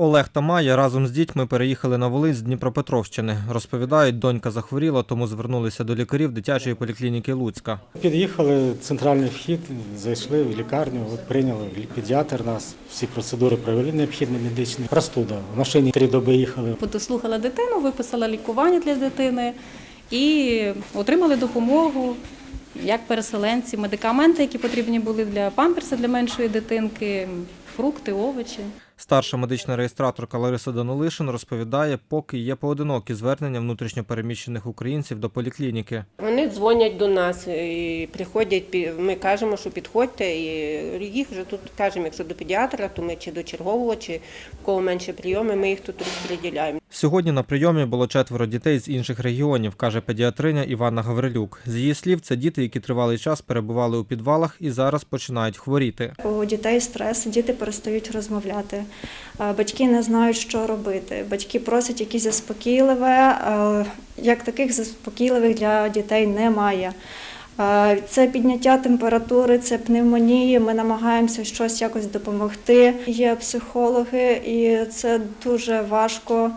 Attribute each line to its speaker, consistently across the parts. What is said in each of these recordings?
Speaker 1: Олег та Майя разом з дітьми переїхали на Волинь з Дніпропетровщини. Розповідають, донька захворіла, тому звернулися до лікарів дитячої поліклініки Луцька.
Speaker 2: Під'їхали центральний вхід, зайшли в лікарню, прийняли педіатр нас, всі процедури провели необхідні медичні. Простуда. В машині три доби їхали.
Speaker 3: Дослухала дитину, виписала лікування для дитини і отримали допомогу як переселенці, медикаменти, які потрібні були для памперса для меншої дитинки, фрукти, овочі.
Speaker 1: Старша медична реєстраторка Лариса Данулишин розповідає, поки є поодинокі звернення внутрішньопереміщених українців до поліклініки.
Speaker 4: Вони дзвонять до нас і приходять. Ми кажемо, що підходьте, і їх вже тут кажемо, якщо до педіатра, то ми чи до чергового, чи в кого менше прийоми, ми їх тут розподіляємо.
Speaker 1: Сьогодні на прийомі було четверо дітей з інших регіонів, каже педіатриня Іванна Гаврилюк. З її слів, це діти, які тривалий час перебували у підвалах і зараз починають хворіти.
Speaker 5: У дітей стрес, діти перестають розмовляти. Е, Батьки не знають, що робити. Батьки просять якісь заспокійливе. е, Як таких заспокійливих для дітей немає. Е, Це підняття температури, це пневмонії. Ми намагаємося щось якось допомогти. Є психологи, і це дуже важко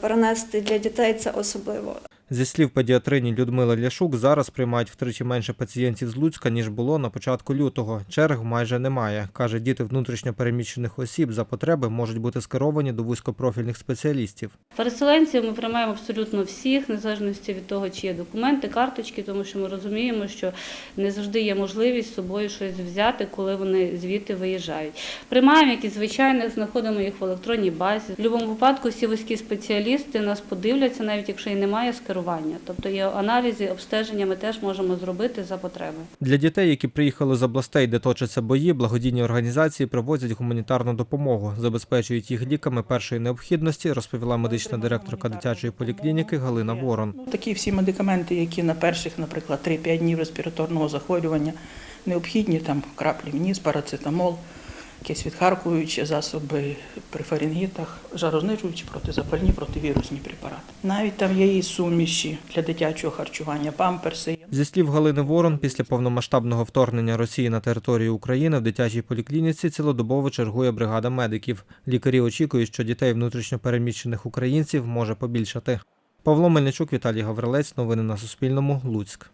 Speaker 5: перенести для дітей. Це особливо.
Speaker 1: Зі слів педіатрині Людмили Ляшук, зараз приймають втричі менше пацієнтів з Луцька, ніж було на початку лютого. Черг майже немає. Каже, діти внутрішньопереміщених осіб за потреби можуть бути скеровані до вузькопрофільних спеціалістів.
Speaker 6: Переселенців ми приймаємо абсолютно всіх, незалежності від того, чи є документи, карточки, тому що ми розуміємо, що не завжди є можливість з собою щось взяти, коли вони звідти виїжджають. Приймаємо, як і звичайних, знаходимо їх в електронній базі. В будь-якому випадку всі вузькі спеціалісти нас подивляться, навіть якщо і немає скерування. Тобто є аналізи, обстеження ми теж можемо зробити за потреби.
Speaker 1: Для дітей, які приїхали з областей, де точаться бої, благодійні організації привозять гуманітарну допомогу, забезпечують їх ліками першої необхідності, розповіла медична директорка дитячої поліклініки Галина Ворон.
Speaker 7: Ну, Такі всі медикаменти, які на перших, наприклад, 3-5 днів респіраторного захворювання необхідні, там краплі вніс, парацетамол, якісь відхаркуючі засоби при фарингітах, жарознижуючі, протизапальні, противірусні препарати. Навіть там є і суміші для дитячого харчування, памперси.
Speaker 1: Зі слів Галини Ворон, після повномасштабного вторгнення Росії на територію України в дитячій поліклініці цілодобово чергує бригада медиків. Лікарі очікують, що дітей внутрішньопереміщених українців може побільшати. Павло Мельничук, Віталій Гаврилець. Новини на Суспільному. Луцьк.